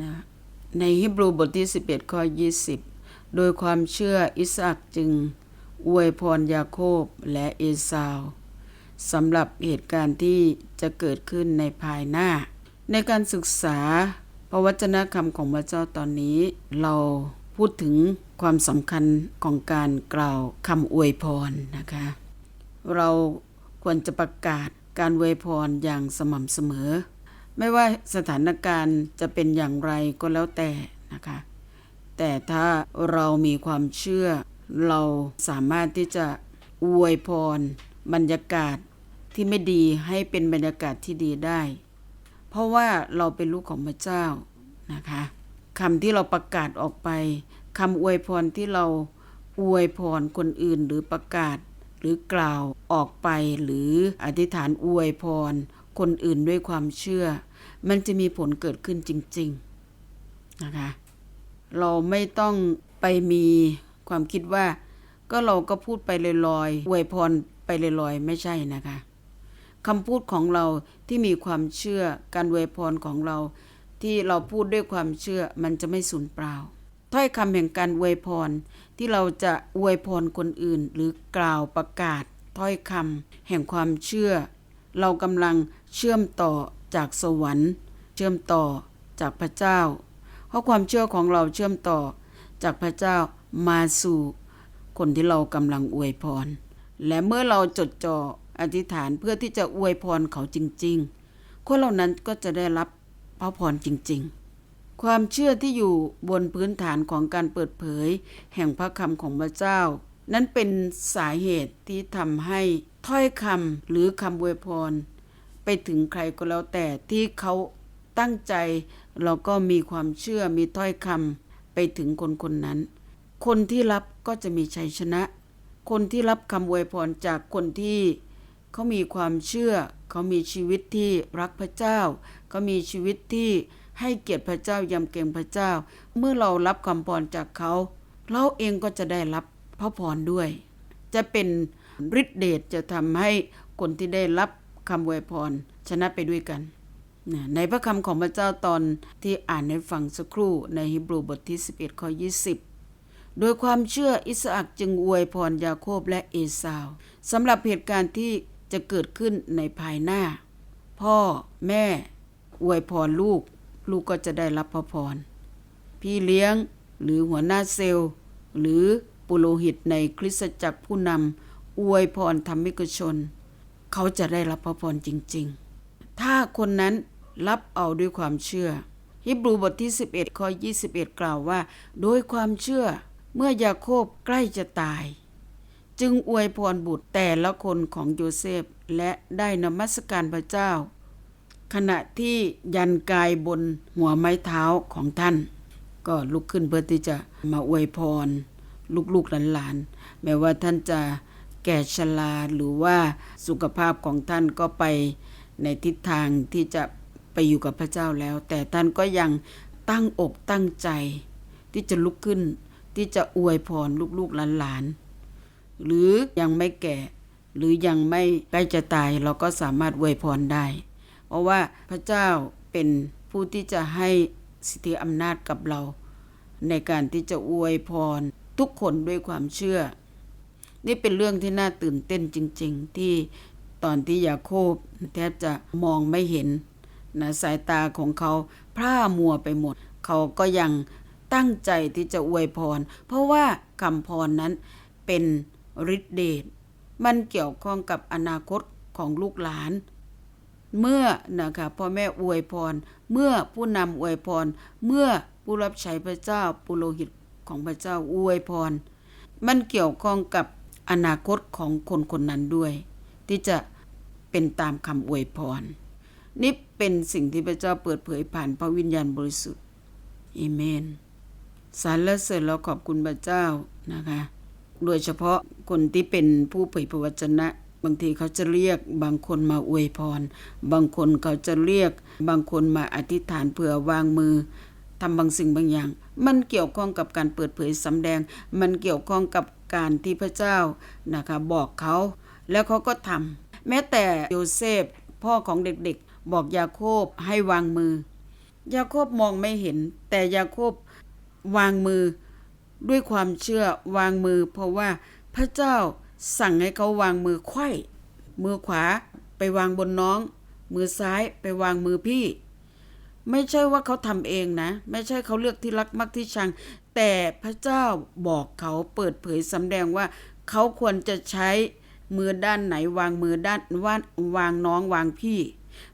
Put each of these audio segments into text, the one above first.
นะในฮิบรูบทที่ 11 ข้อ 20 โดยความเชื่ออิสอักจึงอวยพรยาโคบและเอสาวสำหรับเหตุการณ์ที่จะเกิดขึ้นในภายหน้า ในการศึกษาพระวจนะคำของพระเจ้าตอนนี้ เราพูดถึงความสำคัญของการกล่าวคำอวยพรนะคะ เราควรจะประกาศการอวยพรอย่างสม่ำเสมอ ไม่ว่าสถานการณ์จะเป็นอย่างไรก็แล้วแต่นะคะ แต่ถ้าเรามีความเชื่อ เราสามารถที่จะอวยพร บรรยากาศที่ไม่ดีให้เป็นบรรยากาศที่ดีได้ เพราะว่าเราเป็นลูกของพระเจ้านะคะคำที่เราประกาศออกไปคำอวยพรที่เราอวยพรคนอื่นหรือประกาศหรือกล่าวออกไปหรืออธิษฐานอวยพรคนอื่นด้วยความเชื่อ มันจะมีผลเกิดขึ้นจริง ๆ นะคะ เราไม่ต้องไปมีความคิดว่า ก็เราก็พูดไปลอยๆอวยพรไปลอยๆไม่ใช่นะคะคำพูดของเราที่มีความเชื่อการอวยพรของเรา ที่เราพูดด้วยความเชื่อมันจะไม่สูญเปล่าถ้อยคำแห่งการอวยพรที่เราจะอวยพรคนอื่น หรือกล่าวประกาศถ้อยคำแห่งความเชื่อ เรากำลังเชื่อมต่อ จากสวรรค์ เชื่อมต่อจากพระเจ้า เพราะความเชื่อของเราเชื่อมต่อจากพระเจ้ามาสู่คนที่เรากำลังอวยพร และเมื่อเราจดจ่ออธิษฐานเพื่อที่จะอวยพรเขาจริง ๆ คนเหล่านั้นก็จะได้รับพระพรจริง ๆ ความเชื่อที่อยู่บนพื้นฐานของการเปิดเผย แห่งพระคำของพระเจ้า นั้นเป็นสาเหตุที่ทำให้ถ้อยคำหรือคำอวยพร ไปถึงใครก็แล้วแต่ที่เขาตั้งใจเราก็มีความเชื่อมีถ้อยคำไปถึงคนคนนั้น คนที่รับก็จะมีชัยชนะ คนที่รับคำอวยพรจากคนที่เขามีความเชื่อ เขามีชีวิตที่รักพระเจ้า เขามีชีวิตที่ให้เกียรติพระเจ้ายำเกรงพระเจ้า เมื่อเรารับคำพรจากเขา เราเองก็จะได้รับพระพรด้วย จะเป็นฤทธิเดชจะทำให้คนที่ได้รับ คำอวยพร ชนะไปด้วยกันนะในพระคำของพระเจ้าตอนที่อ่านให้ฟังสักครู่ในฮิบรูบทที่ 11ข้อ20 โดยความเชื่ออิสอักจึงอวยพรยาโคบและเอสาวสำหรับเหตุการณ์ที่จะเกิดขึ้นในภายหน้า พ่อแม่อวยพรลูก ลูกก็จะได้รับพระพร พี่เลี้ยงหรือหัวหน้าเซลล์ หรือปุโรหิตในคริสตจักรผู้นำอวยพรธรรมิกชน เขาจะได้รับพระพรจริง ๆ ถ้าคนนั้นรับเอาด้วยความเชื่อ ฮิบรูบทที่ 11ข้อ21 กล่าวว่า โดยความเชื่อเมื่อยาโคบใกล้จะตาย จึงอวยพรบุตรแต่ละคนของโยเซฟและได้นมัสการพระเจ้า ขณะที่ยันกายบนหัวไม้เท้าของท่าน ก็ลุกขึ้นเพื่อที่จะมาอวยพร ลูกๆหลานๆแม้ว่าท่านจะ แก่ชราหรือว่าสุขภาพของท่านก็ไปในทิศทางที่จะไปอยู่กับพระเจ้าแล้ว แต่ท่านก็ยังตั้งอกตั้งใจ ที่จะลุกขึ้นที่จะอวยพรลูกๆหลานๆหรือยังไม่แก่ หรือยังไม่ใกล้จะตายเราก็สามารถอวยพรได้ เพราะว่าพระเจ้าเป็นผู้ที่จะให้สิทธิอำนาจกับเรา ในการที่จะอวยพรทุกคนด้วยความเชื่อ นี่เป็นเรื่องที่น่าตื่นเต้นจริง ๆ ที่ตอนที่ยาโคบแทบจะมองไม่เห็นนะสายตาของเขาพร่ามัวไปหมด เขาก็ยังตั้งใจที่จะอวยพร เพราะว่าคำพรนั้นเป็นฤทธิเดชมันเกี่ยวข้องกับอนาคตของลูกหลาน เมื่อนะคะพ่อแม่อวยพร เมื่อผู้นำอวยพร เมื่อผู้รับใช้พระเจ้าปุโรหิตของพระเจ้าอวยพร มันเกี่ยวข้องกับ อนาคตของคนคนนั้นด้วย ที่จะเป็นตามคำอวยพร นี่เป็นสิ่งที่พระเจ้าเปิดเผยผ่านพระวิญญาณบริสุทธิ์เอเมนสรรเสริญเราขอบคุณพระเจ้านะคะ โดยเฉพาะคนที่เป็นผู้เผยพระวจนะ บางทีเขาจะเรียกบางคนมาอวยพร บางคนเขาจะเรียก บางคนมาอธิษฐานเผื่อวางมือทำบางสิ่งบางอย่าง มันเกี่ยวข้องกับการเปิดเผยสำแดง มันเกี่ยวข้องกับ การที่พระเจ้านะคะบอกเขาแล้วเขาก็ทำแม้แต่โยเซฟพ่อของเด็กๆ บอกยาโคบให้วางมือ ยาโคบมองไม่เห็น แต่ยาโคบวางมือด้วยความเชื่อวางมือ เพราะว่าพระเจ้าสั่งให้เขาวางมือไขว้มือขวาไปวางบนน้อง มือซ้ายไปวางมือพี่ ไม่ใช่ว่าเขาทำเองนะ ไม่ใช่เขาเลือกที่รักมักที่ชัง แต่พระเจ้าบอกเขาเปิดเผยสำแดงว่า เขาควรจะใช้มือด้านไหนวางมือด้านวางวางน้องวางพี่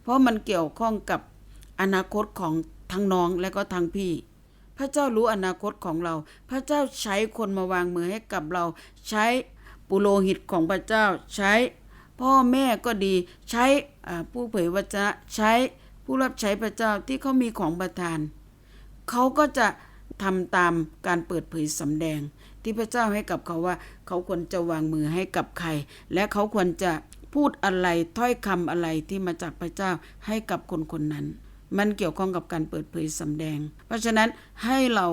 เพราะมันเกี่ยวข้องกับอนาคตของทั้งน้องและก็ทั้งพี่ พระเจ้ารู้อนาคตของเรา พระเจ้าใช้คนมาวางมือให้กับเรา ใช้ปุโรหิตของพระเจ้า ใช้พ่อแม่ก็ดี ใช้ผู้เผยวจนะใช้ผู้รับใช้พระเจ้าที่เขามีของประทาน เขาก็จะ ทำตามการเปิดเผยสำแดง ที่พระเจ้าให้กับเขาว่า เขาควรจะวางมือให้กับใคร และเขาควรจะพูดอะไรถ้อยคำอะไรที่มาจากพระเจ้าให้กับคนคนนั้น มันเกี่ยวข้องกับการเปิดเผยสำแดง เพราะฉะนั้นให้เรา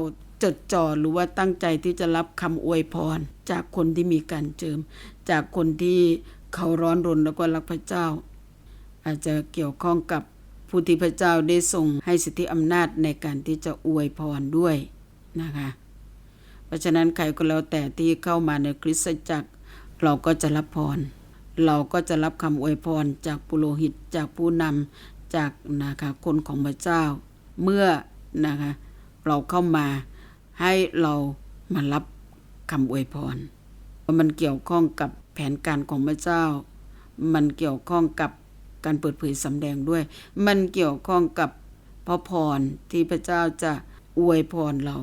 จดจ่อหรือว่าตั้งใจที่จะรับคำอวยพร จากคนที่มีการเจิม จากคนที่เขาร้อนรนแล้วก็รักพระเจ้า อาจจะเกี่ยวข้องกับผู้ที่พระเจ้าได้ทรงให้สิทธิอำนาจในการที่จะอวยพรด้วย นะคะ เพราะฉะนั้นใครก็แล้วแต่ที่เข้ามาในคริสตจักร เราก็จะรับพร เราก็จะรับคำอวยพรจากปุโรหิตจากผู้นำจากนะคะคนของพระเจ้า เมื่อนะคะเราเข้ามาให้เรามารับคำอวยพรมันเกี่ยวข้องกับแผนการของพระเจ้า มันเกี่ยวข้องกับการเปิดเผยสำแดงด้วย มันเกี่ยวข้องกับพระพรที่พระเจ้าจะอวยพรเรา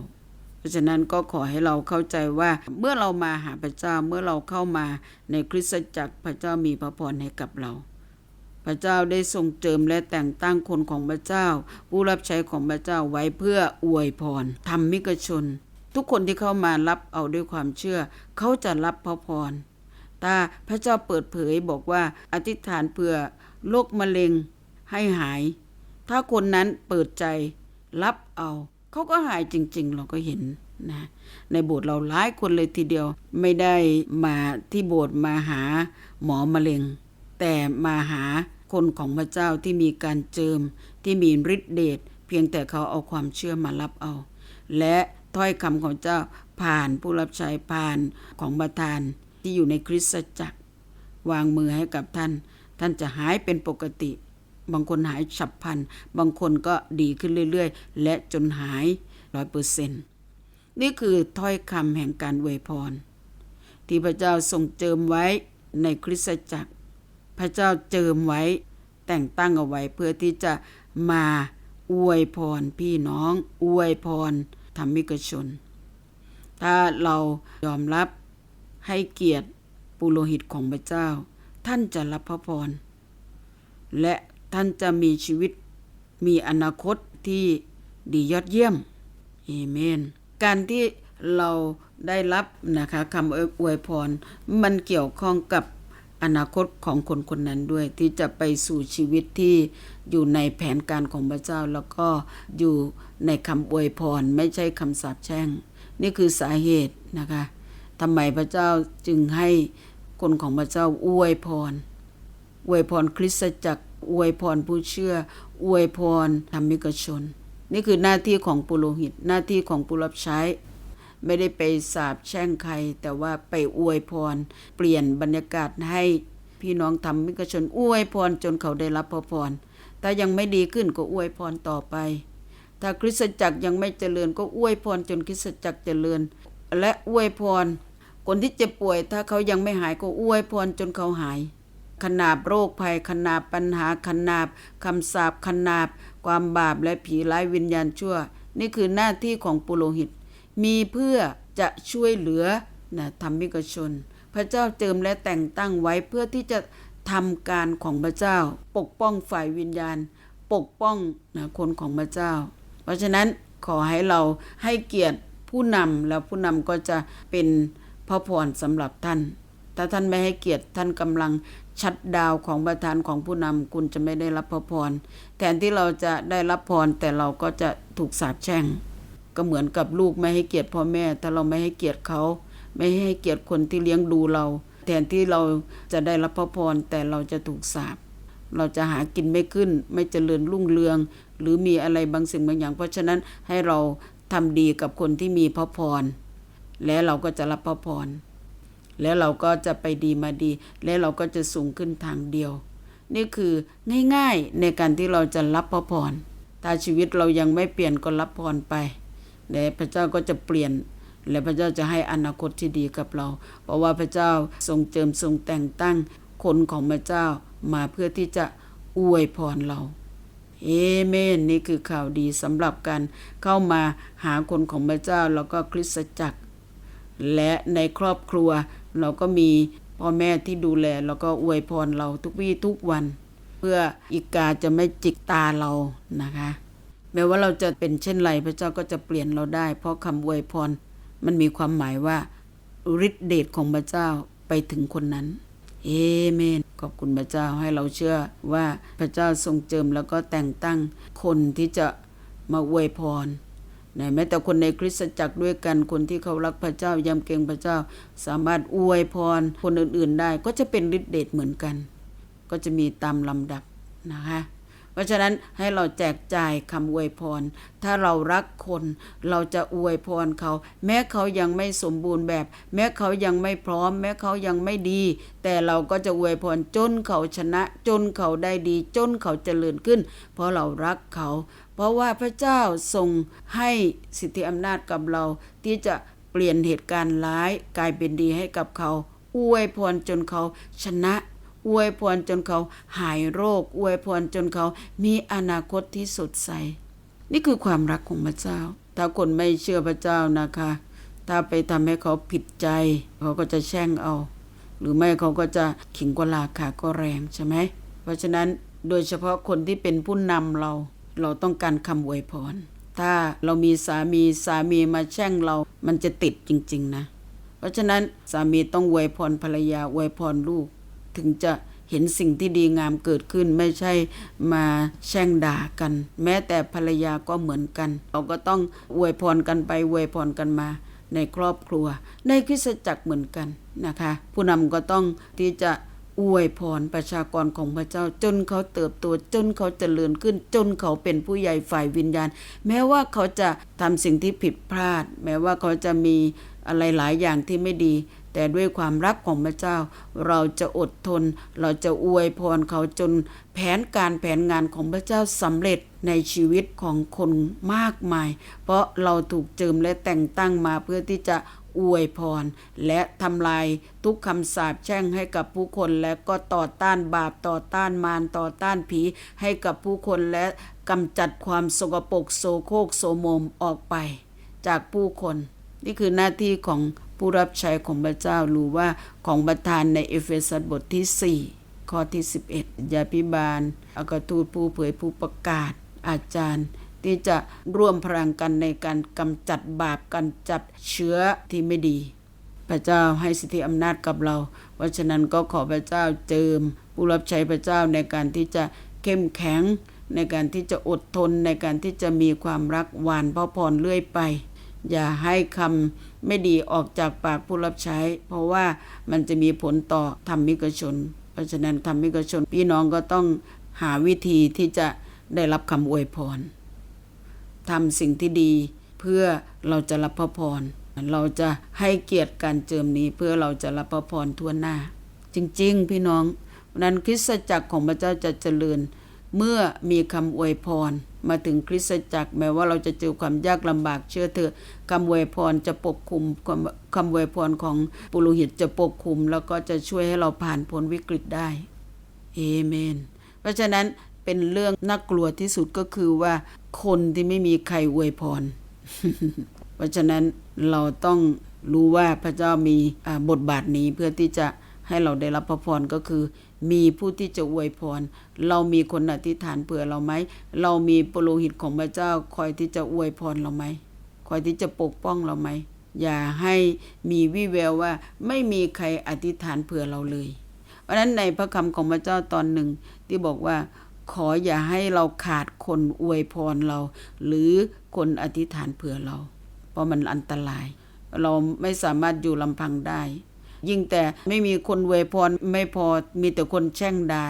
เพราะฉะนั้นก็ขอให้เราเข้าใจว่าเมื่อเรามาหาพระเจ้าเมื่อเราเข้ามาในคริสตจักรพระเจ้ามีพระพรให้กับเรา พระเจ้าได้ทรงเจิมและแต่งตั้งคนของพระเจ้า ผู้รับใช้ของพระเจ้าไว้เพื่ออวยพรทำมิกชน ทุกคนที่เข้ามารับเอาด้วยความเชื่อ เขาจะรับพระพรถ้าพระเจ้าเปิดเผยบอกว่าอธิษฐานเพื่อโรคมะเร็งให้หาย ถ้าคนนั้นเปิดใจรับเอา เขาก็หายจริง ๆ เราก็เห็นนะ ในโบสถ์เราหลายคนเลยทีเดียว ไม่ได้มาที่โบสถ์มาหาหมอมะเร็ง แต่มาหาคนของพระเจ้าที่มีการเจิมที่มีฤทธิเดชเพียงแต่เขาเอาความเชื่อมารับเอา และถ้อยคำของเจ้าผ่านผู้รับใช้ผ่านของประธานที่อยู่ในคริสตจักร วางมือให้กับท่าน ท่านจะหายเป็นปกติ บางคนหายฉับพลัน บางคนก็ดีขึ้นเรื่อยๆ และจนหายร้อยเปอร์เซนนี่คือถ้อยคำแห่งการอวยพร ที่พระเจ้าทรงเจิมไว้ในคริสตจักร พระเจ้าเจิมไว้แต่งตั้งเอาไว้เพื่อที่จะมาอวยพรพี่น้อง อวยพรธรรมิกชน ถ้าเรายอมรับให้เกียรติปุโรหิตของพระเจ้า ท่านจะรับพระพรและ ท่านจะมีชีวิตมีอนาคตที่ดียอดเยี่ยมเอเมน การที่เราได้รับนะคะคำอวยพร มันเกี่ยวข้องกับอนาคตของคนคนนั้นด้วย ที่จะไปสู่ชีวิตที่อยู่ในแผนการของพระเจ้า แล้วก็อยู่ในคำอวยพร ไม่ใช่คำสาปแช่ง นี่คือสาเหตุนะคะทำไมพระเจ้าจึงให้คนของพระเจ้าอวยพรอวยพรคริสตจักร อวยพรผู้เชื่อ อวยพรธรรมิกชน นี่คือหน้าที่ของปุโรหิต หน้าที่ของผู้รับใช้ ไม่ได้ไปสาบแช่งใคร แต่ว่าไปอวยพร เปลี่ยนบรรยากาศให้พี่น้องธรรมิกชน อวยพรจนเขาได้รับพระพรถ้ายังไม่ดีขึ้นก็อวยพรต่อไป ถ้าคริสตจักรยังไม่เจริญก็อวยพรจนคริสตจักรเจริญ และอวยพร คนที่เจ็บป่วย ถ้าเขายังไม่หายก็อวยพรจนเขาหาย ขนาบโรคภัยขนาบปัญหาขนาบคำสาปขนาบ ความบาปและผีร้ายวิญญาณชั่ว นี่คือหน้าที่ของปุโรหิต มีเพื่อจะช่วยเหลือนะธรรมิกชน พระเจ้าเจิมและแต่งตั้งไว้เพื่อที่จะทำการของพระเจ้า ปกป้องฝ่ายวิญญาณ ปกป้องนะคนของพระเจ้า เพราะฉะนั้นขอให้เราให้เกียรติผู้นำแล้วผู้นำก็จะเป็นพระพรสำหรับท่าน ถ้าท่านไม่ให้เกียรติท่านกำลัง ชัดดาวของประธานของผู้นำคุณจะไม่ได้รับพระพร แทนที่เราจะได้รับพรแต่เราก็จะถูกสาปแช่ง ก็เหมือนกับลูกไม่ให้เกียรติพ่อแม่ ถ้าเราไม่ให้เกียรติเขา ไม่ให้เกียรติคนที่เลี้ยงดูเรา แทนที่เราจะได้รับพระพรแต่เราจะถูกสาปเราจะหากินไม่ขึ้น ไม่เจริญรุ่งเรือง หรือมีอะไรบางสิ่งบางอย่าง เพราะฉะนั้นให้เราทำดีกับคนที่มีพระพร และเราก็จะรับพระพร แล้วเราก็จะไปดีมาดี และเราก็จะสูงขึ้นทางเดียว นี่คือง่ายๆในการที่เราจะรับพระพรถ้าชีวิตเรายังไม่เปลี่ยนก็รับพรไปและพระเจ้าก็จะเปลี่ยนและพระเจ้าจะให้อนาคตที่ดีกับเรา เพราะว่าพระเจ้าทรงเจิมทรงแต่งตั้งคนของพระเจ้ามาเพื่อที่จะอวยพรเรา เอเมนนี่คือข่าวดีสำหรับการเข้ามาหาคนของพระเจ้าแล้วก็คริสตจักร และในครอบครัว เราก็มีพ่อแม่ที่ดูแลแล้วก็อวยพรเราทุกวี่ทุกวัน เพื่ออีกาจะไม่จิกตาเรานะคะ แม้ว่าเราจะเป็นเช่นไรพระเจ้าก็จะเปลี่ยนเราได้ เพราะคำอวยพรมันมีความหมายว่าฤทธิเดชของพระเจ้าไปถึงคนนั้น เอเมน ขอบคุณพระเจ้าให้เราเชื่อว่าพระเจ้าทรงเจิมแล้วก็แต่งตั้งคนที่จะมาอวยพร นะแม้แต่คนในคริสตจักรด้วยกันคนที่เขารักพระเจ้ายำเกรงพระเจ้า สามารถอวยพรคนอื่นๆได้ก็จะเป็นฤทธิเดชเหมือนกัน ก็จะมีตามลำดับนะคะเพราะฉะนั้นให้เราแจกจ่ายคำอวยพร ถ้าเรารักคนเราจะอวยพรเขา แม้เขายังไม่สมบูรณ์แบบ แม้เขายังไม่พร้อม แม้เขายังไม่ดี แต่เราก็จะอวยพรจนเขาชนะ จนเขาได้ดี จนเขาเจริญขึ้น เพราะเรารักเขา เพราะว่าพระเจ้าทรงให้สิทธิอำนาจกับเรา ที่จะเปลี่ยนเหตุการณ์ร้ายกลายเป็นดีให้กับเขา อวยพรจนเขาชนะอวยพรจนเขาหายโรค อวยพรจนเขามีอนาคตที่สดใส นี่คือความรักของพระเจ้า ถ้าคนไม่เชื่อพระเจ้านะคะ ถ้าไปทำให้เขาผิดใจ เขาก็จะแช่งเอา หรือไม่เขาก็จะขิงกว่าราคาก็แรงใช่ไหม เพราะฉะนั้นโดยเฉพาะคนที่เป็นผู้นำเรา เราต้องการคำอวยพร ถ้าเรามีสามีสามีมาแช่งเรามันจะติดจริง ๆ นะ เพราะฉะนั้นสามีต้องอวยพรภรรยาอวยพรลูก ถึงจะเห็นสิ่งที่ดีงามเกิดขึ้นไม่ใช่มาแช่งด่ากัน แม้แต่ภรรยาก็เหมือนกัน เราก็ต้องอวยพรกันไปอวยพรกันมาในครอบครัว ในคริสตจักรเหมือนกันนะคะ ผู้นำก็ต้องที่จะ อวยพรประชากรของพระเจ้า จนเขาเติบโตจนเขาเจริญขึ้น จนเขาเป็นผู้ใหญ่ฝ่ายวิญญาณ แม้ว่าเขาจะทำสิ่งที่ผิดพลาด แม้ว่าเขาจะมีอะไรหลายอย่างที่ไม่ดี แต่ด้วยความรักของพระเจ้า เราจะอดทน เราจะอวยพรเขาจนแผนการแผนงานของพระเจ้าสำเร็จในชีวิตของคนมากมาย เพราะเราถูกเจิมและแต่งตั้งมาเพื่อที่จะ อวยพร และทำลายทุกคำสาปแช่งให้กับผู้คนและก็ต่อต้านบาปต่อต้านมารต่อต้านผีให้กับผู้คนและกำจัดความสกปรกโสโครกโสมมออกไป จากผู้คน นี่คือหน้าที่ของผู้รับใช้ของพระเจ้ารู้ว่าของประธานในเอเฟซัสบทที่ 4 ข้อที่ 11ยาพิบาลอากาทูตผู้เผยผู้ประกาศ อาจารย์ ที่จะร่วมพลังกันในการกำจัดบาปกำจัดเชื้อที่ไม่ดี พระเจ้าให้สิทธิอำนาจกับเรา เพราะฉะนั้นก็ขอพระเจ้าเจิม ผู้รับใช้พระเจ้าในการที่จะเข้มแข็ง ในการที่จะอดทนในการที่จะมีความรักหวานพระพรเรื่อยไป อย่าให้คำไม่ดีออกจากปากผู้รับใช้ เพราะว่ามันจะมีผลต่อธรรมิกชน เพราะฉะนั้นธรรมิกชนพี่น้องก็ต้องหาวิธีที่จะได้รับคำอวยพร ทำสิ่งที่ดี เพื่อเราจะรับพระพร เราจะให้เกียรติการเจิมนี้เพื่อเราจะรับพระพรทั่วหน้า จริง ๆ พี่น้องนั้นคริสตจักรของพระเจ้าจะเจริญ เมื่อมีคำอวยพร มาถึงคริสตจักรแม้ว่าเราจะเจอความยากลำบากเชื่อเถอะคำอวยพรจะปกคุมคำอวยพรของปุโรหิตจะปกคุม แล้วก็จะช่วยให้เราผ่านพ้นวิกฤตได้เอเมน เพราะฉะนั้น เป็นเรื่องน่ากลัวที่สุดก็คือว่า คนที่ไม่มีใครอวยพร เพราะฉะนั้นเราต้องรู้ว่าพระเจ้ามีบทบาทนี้เพื่อที่จะให้เราได้รับพระพรก็คือ มีผู้ที่จะอวยพร เรามีคนอธิษฐานเผื่อเราไหม เรามีปโลหิตของพระเจ้าคอยที่จะอวยพรเราไหมคอยที่จะปกป้องเราไหมอย่าให้มีวิแววว่าไม่มีใครอธิษฐานเผื่อเราเลย เพราะฉะนั้นในพระคำของพระเจ้าตอนหนึ่งที่บอกว่า ขออย่าให้เราขาดคนอวยพรเรา หรือคนอธิษฐานเผื่อเรา เพราะมันอันตราย เราไม่สามารถอยู่ลำพังได้ ยิ่งแต่ไม่มีคนอวยพรไม่พอมีแต่คนแช่งดา่า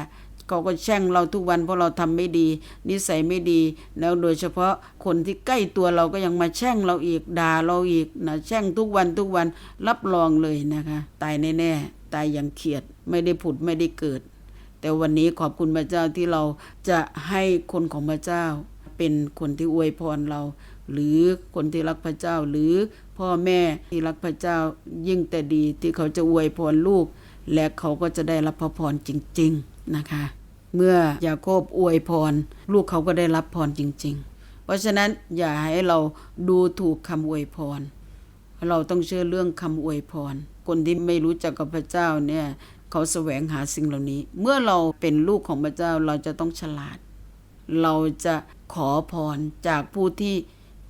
เขาก็แช่งเราทุกวันเพราะเราทำไม่ดี นิสัยไม่ดีแล้วโดยเฉพาะคนที่ใกล้ตัวเราก็ยังมาแช่งเราอีกด่าเราอีกนะแช่งทุกวันทุกวันรับรองเลยนะคะ ตายแน่ๆตายอย่างเขียดไม่ได้ผุดไม่ได้เกิด แต่วันนี้ขอบคุณพระเจ้าที่เราจะให้คนของพระเจ้า เป็นคนที่อวยพรเรา หรือคนที่รักพระเจ้า หรือพ่อแม่ที่รักพระเจ้ายิ่งแต่ดีที่เขาจะอวยพรลูก และเขาก็จะได้รับพระพรจริง ๆนะคะ เมื่อยาโคบอวยพร ลูกเขาก็ได้รับพรจริง ๆ เพราะฉะนั้นอย่าให้เราดูถูกคำอวยพรเราต้องเชื่อเรื่องคำอวยพร คนที่ไม่รู้จักกับพระเจ้าเนี่ย เขาแสวงหาสิ่งเหล่านี้ เมื่อเราเป็นลูกของพระเจ้าเราจะต้องฉลาด เราจะขอพรจากผู้ที่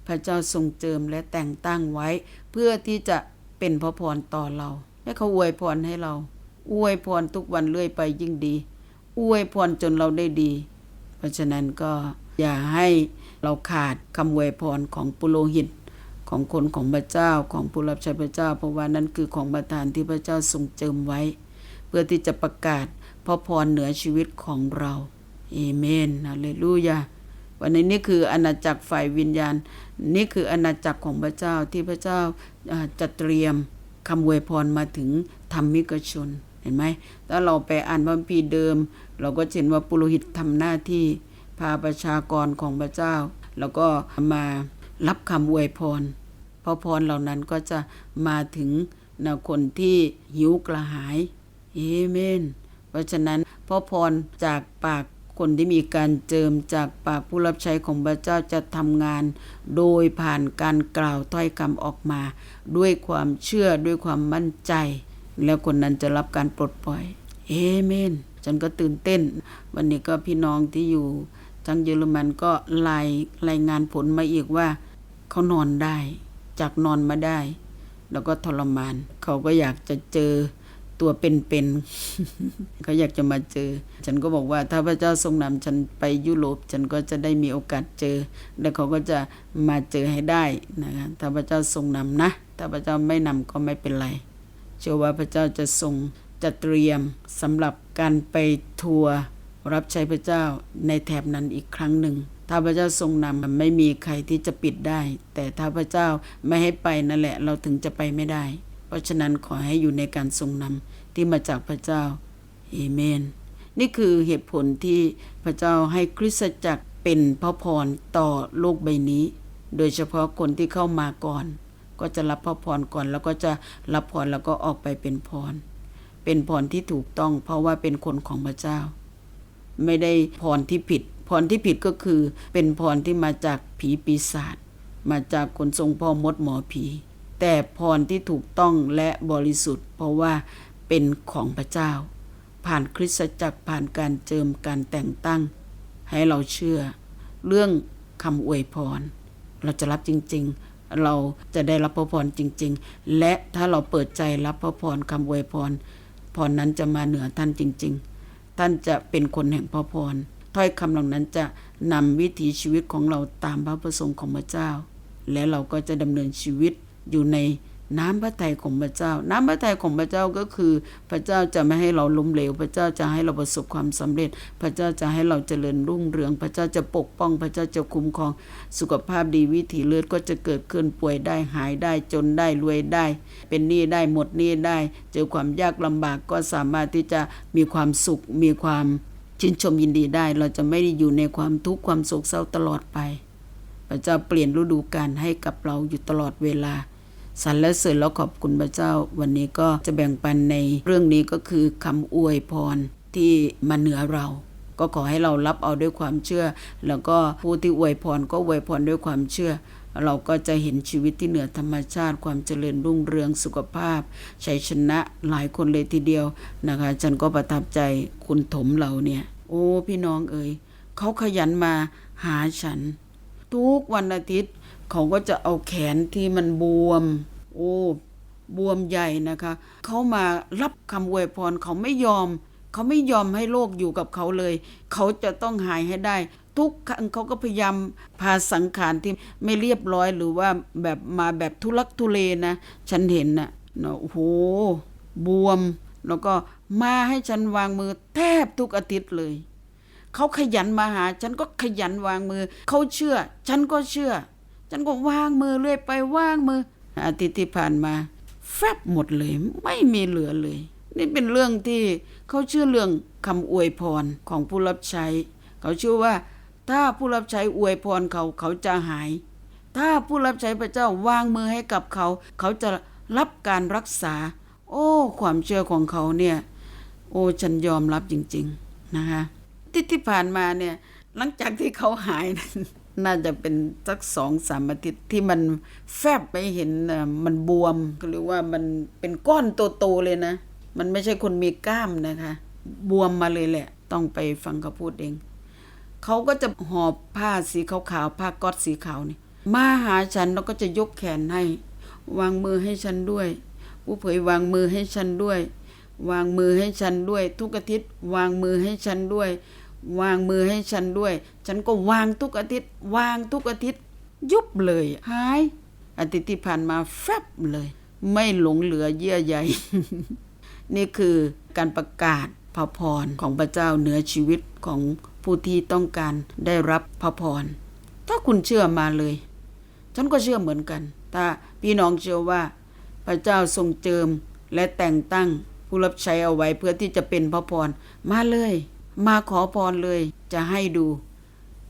พระเจ้าทรงเจิมและแต่งตั้งไว้ เพื่อที่จะเป็นพระพรต่อเรา และเขาอวยพรให้เรา อวยพรทุกวันเรื่อยไปยิ่งดี อวยพรจนเราได้ดี เพราะฉะนั้นก็อย่าให้เราขาดคำอวยพรของปุโรหิตของคนของพระเจ้าของผู้รับใช้พระเจ้า เพราะว่านั่นคือของประทานที่พระเจ้าทรงเจิมไว้ พื่อที่จะประกาศพระพรเหนือชีวิตของเราเอเมนฮาเลลูยาวันนี้นี่คืออาณาจักรฝ่ายวิญญาณ นี่คืออาณาจักรของพระเจ้าที่พระเจ้าจะเตรียมคำอวยพรมาถึงธรรมิกชนเห็นไหมถ้าเราไปอ่านพระคัมภีร์เดิม เราก็เห็นว่าปุโรหิตทำหน้าที่พาประชากรของพระเจ้า แล้วก็มารับคำอวยพรพระพรเหล่านั้นก็จะมาถึงนคนที่หิวกระหาย เอเมน เพราะฉะนั้นพระพรจากปากคนที่มีการเจิมจากปากผู้รับใช้ของพระเจ้าจะทำงาน โดยผ่านการกล่าวถ้อยคำออกมา ด้วยความเชื่อด้วยความมั่นใจ แล้วคนนั้นจะรับการปลดปล่อยเอเมนฉันก็ตื่นเต้น วันนี้ก็พี่น้องที่อยู่ทั้งเยอรมันก็รายรายงานผลมาอีกว่า เขานอนได้ จากนอนมาได้ แล้วก็ทรมาน เขาก็อยากจะเจอ ตัวเป็นๆเขาอยากจะมาเจอ ฉันก็บอกว่าถ้าพระเจ้าทรงนำฉันไปยุโรป ฉันก็จะได้มีโอกาสเจอ แล้วเขาก็จะมาเจอให้ได้นะคะถ้าพระเจ้าทรงนำนะ ถ้าพระเจ้าไม่นำก็ไม่เป็นไร เชื่อว่าพระเจ้าจะทรงจะเตรียมสำหรับการไปทัวร์รับใช้พระเจ้าในแถบนั้นอีกครั้งหนึ่งถ้าพระเจ้าทรงนำมันไม่มีใครที่จะปิดได้ แต่ถ้าพระเจ้าไม่ให้ไปนั่นแหละเราถึงจะไปไม่ได้ เพราะฉะนั้นขอให้อยู่ในการทรงนำ ที่มาจากพระเจ้าเอเมน นี่คือเหตุผลที่พระเจ้าให้คริสตจักรเป็นพระพรต่อโลกใบนี้ โดยเฉพาะคนที่เข้ามาก่อน ก็จะรับพระพรก่อนแล้วก็จะรับพรแล้วก็ออกไปเป็นพร เป็นพรที่ถูกต้อง เพราะว่าเป็นคนของพระเจ้า ไม่ได้พรที่ผิด พรที่ผิดก็คือ เป็นพรที่มาจากผีปีศาจมาจากคนทรงพ่อมดหมอผี แต่พรที่ถูกต้องและบริสุทธิ์ เพราะว่า เป็นของพระเจ้า ผ่านคริสตจักรผ่านการเจิมการแต่งตั้ง ให้เราเชื่อ เรื่องคำอวยพร เราจะรับจริง ๆ เราจะได้รับพระพรจริง ๆ และถ้าเราเปิดใจรับพระพรคำอวยพรพรนั้นจะมาเหนือท่านจริง ๆ ท่านจะเป็นคนแห่งพระพรถ้อยคำเหล่านั้นจะนำวิถีชีวิตของเราตามพระประสงค์ของพระเจ้า และเราก็จะดำเนินชีวิตอยู่ใน น้ำพระทัยของพระเจ้า น้ำพระทัยของพระเจ้าก็คือ พระเจ้าจะไม่ให้เราล้มเหลว พระเจ้าจะให้เราประสบความสำเร็จ พระเจ้าจะให้เราเจริญรุ่งเรือง พระเจ้าจะปกป้อง พระเจ้าจะคุ้มครอง สุขภาพดีวิถีเลือดก็จะเกิดขึ้นป่วยได้หายได้จนได้รวยได้ เป็นหนี้ได้หมดหนี้ได้ เจอความยากลำบากก็สามารถที่จะมีความสุขมีความชื่นชมยินดีได้ เราจะไม่ได้อยู่ในความทุกข์ความโศกเศร้าตลอดไป พระเจ้าเปลี่ยนฤดูกาลให้กับเราอยู่ตลอดเวลา สรรและเสริญแล้วขอบคุณพระเจ้า วันนี้ก็จะแบ่งปันในเรื่องนี้ก็คือคำอวยพรที่มาเหนือเรา ก็ขอให้เรารับเอาด้วยความเชื่อ แล้วก็ผู้ที่อวยพรก็อวยพรด้วยความเชื่อ เราก็จะเห็นชีวิตที่เหนือธรรมชาติ ความเจริญรุ่งเรืองสุขภาพชัยชนะหลายคนเลยทีเดียวนะคะฉันก็ประทับใจคุณถมเราเนี่ย โอ้พี่น้องเอ๋ยเขาขยันมาหาฉัน ทุกวันอาทิตย์ เขาก็จะเอาแขนที่มันบวม โอ้บวมใหญ่นะคะ เขามารับคำอวยพรเขาไม่ยอม เขาไม่ยอมให้โลกอยู่กับเขาเลย เขาจะต้องหายให้ได้ ทุกครั้งเขาก็พยายามพาสังขารที่ไม่เรียบร้อยหรือว่าแบบมาแบบทุลักทุเลนะ ฉันเห็นนะเนาะโอ้โหบวม แล้วก็มาให้ฉันวางมือแทบทุกอาทิตย์เลย เขาขยันมาหา ฉันก็ขยันวางมือ เขาเชื่อ ฉันก็เชื่อ ฉันก็วางมือเรื่อยไปวางมือ อาทิตย์ที่ผ่านมา แฟบหมดเลย ไม่มีเหลือเลย นี่เป็นเรื่องที่เขาเชื่อเรื่องคำอวยพรของผู้รับใช้ เขาเชื่อว่า ถ้าผู้รับใช้อวยพรเขาเขาจะหาย ถ้าผู้รับใช้พระเจ้าวางมือให้กับเขา เขาจะรับการรักษา โอ้ ความเชื่อของเขาเนี่ย โอ้ฉันยอมรับจริง ๆ นะคะที่ที่ผ่านมาเนี่ยหลังจากที่เขาหายนั้น น่าจะเป็นสักสองสามอาทิตย์ที่มันแฟบไปเห็นมันบวมก็เรียกว่ามันเป็นก้อนโตๆเลยนะ มันไม่ใช่คนมีกล้ามนะคะ บวมมาเลยแหละ ต้องไปฟังเขาพูดเอง เขาก็จะหอบผ้าสีขาวๆผ้าก๊อตสีขาวนี่มาหาฉันแล้วก็จะยกแขนให้ วางมือให้ฉันด้วย ผู้เผยวางมือให้ฉันด้วย วางมือให้ฉันด้วย ทุกอาทิตย์ วางมือให้ฉันด้วย วางมือให้ฉันด้วย ฉันก็วางทุกอาทิตย์ วางทุกอาทิตย์ ยุบเลยหาย อาทิตย์ที่ผ่านมาแฟบเลย ไม่หลงเหลือเยื่อใยนี่คือการประกาศพระพรของพระเจ้าเหนือชีวิตของผู้ที่ต้องการได้รับพระพร ถ้าคุณเชื่อมาเลย ฉันก็เชื่อเหมือนกันถ้าพี่น้องเชื่อว่า พระเจ้าทรงเจิมและแต่งตั้งผู้รับใช้เอาไว้เพื่อที่จะเป็นพระพร มาเลย มาขอพรเลยจะให้ดู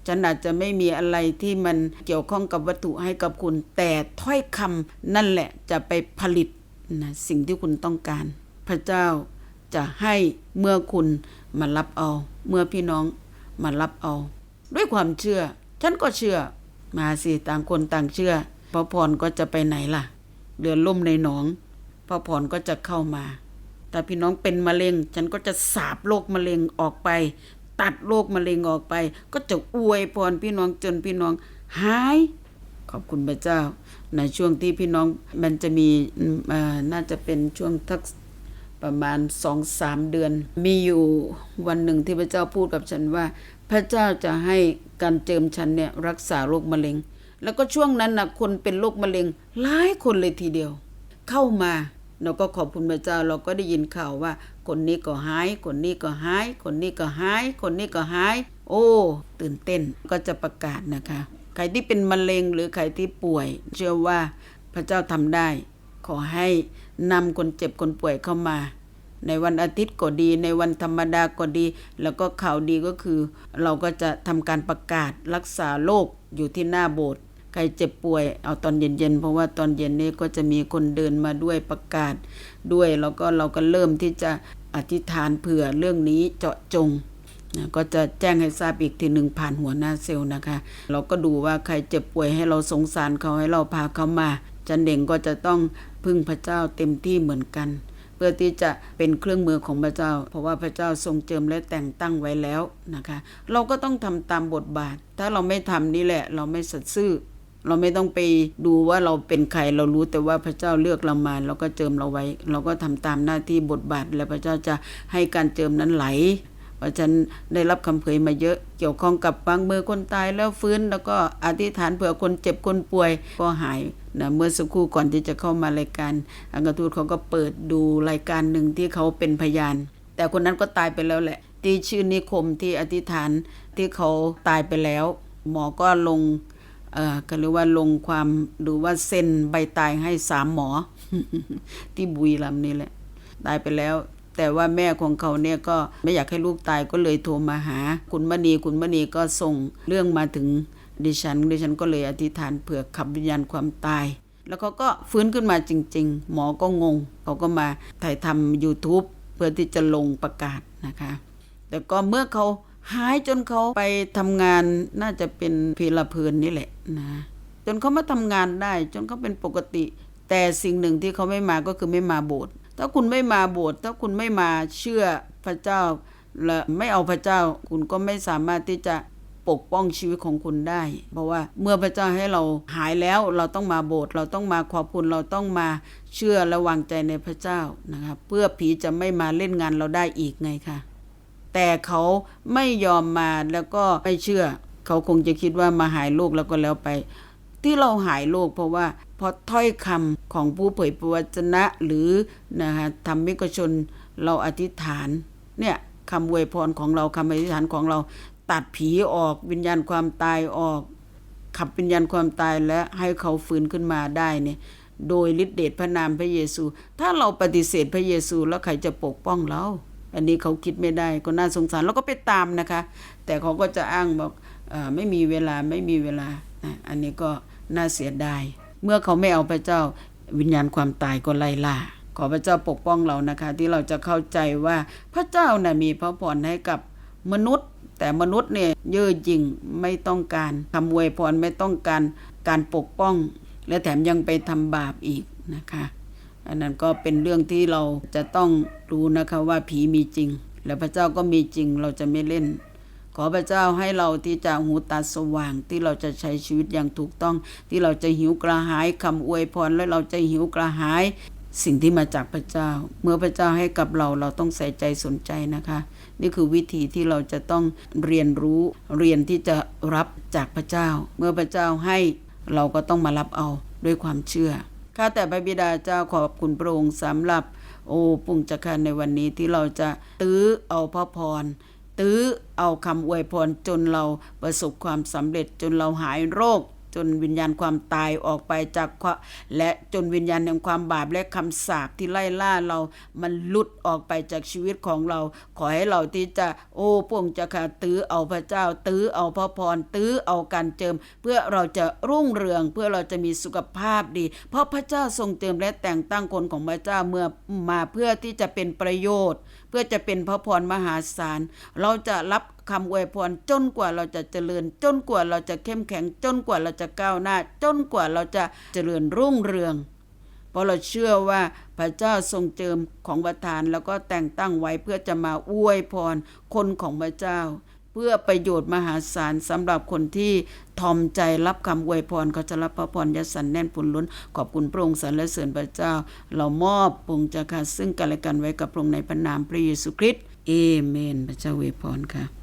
ฉันอาจจะไม่มีอะไรที่มันเกี่ยวข้องกับวัตถุให้กับคุณ แต่ถ้อยคำนั่นแหละจะไปผลิตนะสิ่งที่คุณต้องการ พระเจ้าจะให้เมื่อคุณมารับเอา เมื่อพี่น้องมารับเอา ด้วยความเชื่อ ฉันก็เชื่อ มาสิต่างคนต่างเชื่อพระพรก็จะไปไหนล่ะเรือล่มในหนองพระพรก็จะเข้ามา แต่พี่น้องเป็นมะเร็ง ฉันก็จะสาบโรคมะเร็งออกไป ตัดโรคมะเร็งออกไป ก็จะอวยพรพี่น้องจนพี่น้องหาย ขอบคุณพระเจ้า ในช่วงที่พี่น้องมันจะมีน่าจะเป็นช่วงทักประมาณสองสามเดือน มีอยู่วันหนึ่งที่พระเจ้าพูดกับฉันว่า พระเจ้าจะให้การเจิมฉันเนี่ยรักษาโรคมะเร็ง แล้วก็ช่วงนั้นนะคนเป็นโรคมะเร็งหลายคนเลยทีเดียว เข้ามา เราก็ขอบคุณพระเจ้าเราก็ได้ยินข่าวว่า คนนี้ก็หาย คนนี้ก็หาย คนนี้ก็หาย คนนี้ก็หาย โอ้ ตื่นเต้นก็จะประกาศนะคะ ใครที่เป็นมะเร็งหรือใครที่ป่วย เชื่อว่าพระเจ้าทำได้ ขอให้นำคนเจ็บคนป่วยเข้ามา ในวันอาทิตย์ก็ดี ในวันธรรมดาก็ดี แล้วก็ข่าวดีก็คือ เราก็จะทำการประกาศรักษาโรคอยู่ที่หน้าโบสถ์ ใครเจ็บป่วย เอาตอนเย็นๆ เพราะว่าตอนเย็นนี้ก็จะมีคนเดินมาด้วยประกาศด้วย แล้วก็เราก็เริ่มที่จะอธิษฐานเผื่อเรื่องนี้เจาะจงนะก็จะแจ้งให้ทราบอีกทีหนึ่งผ่านหัวหน้าเซลล์นะคะ เราก็ดูว่าใครเจ็บป่วยให้เราสงสารเขาให้เราพาเขามา จันเด่งก็จะต้องพึ่งพระเจ้าเต็มที่เหมือนกัน เพื่อที่จะเป็นเครื่องมือของพระเจ้า เพราะว่าพระเจ้าทรงเจิมและแต่งตั้งไว้แล้วนะคะ เราก็ต้องทำตามบทบาท ถ้าเราไม่ทำนี่แหละ เราไม่สัตย์ซื่อ เราไม่ต้องไปดูว่าเราเป็นใครเรารู้แต่ว่าพระเจ้าเลือกเรามาเราก็เจิมเราไว้ เราก็ทำตามหน้าที่บทบาท และพระเจ้าจะให้การเจิมนั้นไหลเพราะฉันได้รับคำเผยมาเยอะเกี่ยวข้องกับวางมือคนตายแล้วฟื้น แล้วก็อธิษฐานเผื่อคนเจ็บคนป่วยก็หายนะเมื่อสักครู่ก่อนที่จะเข้ามารายการ อังกทูตเขาก็เปิดดูรายการหนึ่งที่เขาเป็นพยาน แต่คนนั้นก็ตายไปแล้วแหละ ที่ชื่อนิคมที่อธิษฐานที่เขาตายไปแล้ว หมอก็ลง เอ่อก็เรียกว่าลงความดูว่าเซ็นใบตายให้สามหมอ ที่บุรีรัมย์นี่แหละ ตายไปแล้ว แต่ว่าแม่ของเขาเนี่ยก็ไม่อยากให้ลูกตายก็เลยโทรมาหา คุณมณีคุณมณีก็ส่งเรื่องมาถึงดิฉันดิฉันก็เลยอธิษฐานเผื่อขับวิญญาณความตาย แล้วเขาก็ฟื้นขึ้นมาจริง ๆ หมอก็งง เขาก็มาถ่ายทำ YouTube เพื่อที่จะลงประกาศนะคะ แต่ก็เมื่อเขา หายจนเขาไปทำงานน่าจะเป็นพีละเพลินนี่แหละนะจนเขามาทำงานได้ จนเขาเป็นปกติ แต่สิ่งหนึ่งที่เขาไม่มาก็คือไม่มาโบสถ์ถ้าคุณไม่มาโบสถ์ถ้าคุณไม่มาเชื่อพระเจ้าและไม่เอาพระเจ้า คุณก็ไม่สามารถที่จะปกป้องชีวิตของคุณได้ เพราะว่าเมื่อพระเจ้าให้เราหายแล้วเราต้องมาโบสถ์เราต้องมาขอบคุณเราต้องมาเชื่อและวางใจในพระเจ้านะครับเพื่อผีจะไม่มาเล่นงานเราได้อีกไงค่ะ แต่เขาไม่ยอมมาแล้วก็ไม่เชื่อ เขาคงจะคิดว่ามาหายโรคแล้วก็แล้วไป ที่เราหายโรคเพราะว่าเพราะถ้อยคำของผู้เผยพระวจนะหรือนะคะธรรมิกชนเราอธิษฐานเนี่ยคำอวยพรของเราคำอธิษฐานของเราตัดผีออกวิญญาณความตายออก ขับวิญญาณความตายและให้เขาฟื้นขึ้นมาได้เนี่ยโดยฤทธิเดชพระนามพระเยซู ถ้าเราปฏิเสธพระเยซูแล้วใครจะปกป้องเรา อันนี้เขาคิดไม่ได้ก็น่าสงสารแล้วก็ไปตามนะคะ แต่เขาก็จะอ้างบอกอไม่มีเวลาไม่มีเวลาอันนี้ก็น่าเสียดาย เมื่อเขาไม่เอาพระเจ้าวิญญาณความตายก็ไล่ล่าขอพระเจ้าปกป้องเรานะคะ ที่เราจะเข้าใจว่าพระเจ้าน่ะมีพระพรให้กับมนุษย์ แต่มนุษย์เนี่ยเย่อหยิ่งไม่ต้องการคำอวยพรไม่ต้องการการปกป้อง และแถมยังไปทำบาปอีกนะคะ อันนั้นก็เป็นเรื่องที่เราจะต้องรู้นะคะว่าผีมีจริง และพระเจ้าก็มีจริงเราจะไม่เล่น ขอพระเจ้าให้เราที่จะหูตาสว่างที่เราจะใช้ชีวิตอย่างถูกต้อง ที่เราจะหิวกระหายคำอวยพรและเราจะหิวกระหายสิ่งที่มาจากพระเจ้า เมื่อพระเจ้าให้กับเราเราต้องใส่ใจสนใจนะคะ นี่คือวิธีที่เราจะต้องเรียนรู้เรียนที่จะรับจากพระเจ้า เมื่อพระเจ้าให้เราก็ต้องมารับเอาด้วยความเชื่อ ข้าแต่พระบิดาเจ้าขอบคุณพระองค์สำหรับ โอปุงจักรในวันนี้ที่เราจะตื้อเอาพระพร ตื้อเอาคำอวยพรจนเราประสบความสำเร็จจนเราหายโรค จนวิญญาณความตายออกไปจากและจนวิญญาณแห่งความบาปและคำสาปที่ไล่ล่าเรา มันลุดออกไปจากชีวิตของเรา ขอให้เราที่จะ โอ้พวงจะค่ะตื้อเอาพระเจ้า ตื้อเอาพระพร ตื้อเอาการเจิม เพื่อเราจะรุ่งเรือง เพื่อเราจะมีสุขภาพดี เพราะพระเจ้าทรงเติมและแต่งตั้งคนของพระเจ้าเมื่อมาเพื่อที่จะเป็นประโยชน์ เพื่อจะเป็นพระพรมหาศาล เราจะรับ คำอวยพรจนกว่าเราจะเจริญ จนกว่าเราจะเข้มแข็ง จนกว่าเราจะก้าวหน้า จนกว่าเราจะเจริญรุ่งเรือง เพราะเราเชื่อว่าพระเจ้าทรงเจิมของประทานแล้วก็แต่งตั้งไว้เพื่อจะมาอวยพรคนของพระเจ้า เพื่อประโยชน์มหาศาลสำหรับคนที่ทอมใจรับคำอวยพรเขาจะรับพระพรยศสันแน่นผลล้น ขอบคุณพระองค์สรรเสริญพระเจ้า เรามอบพระองจะค่ะซึ่งกันและกันไว้กับพระองค์ในพระนามพระเยซูคริสต์เอเมน พระเจ้าอวยพรค่ะ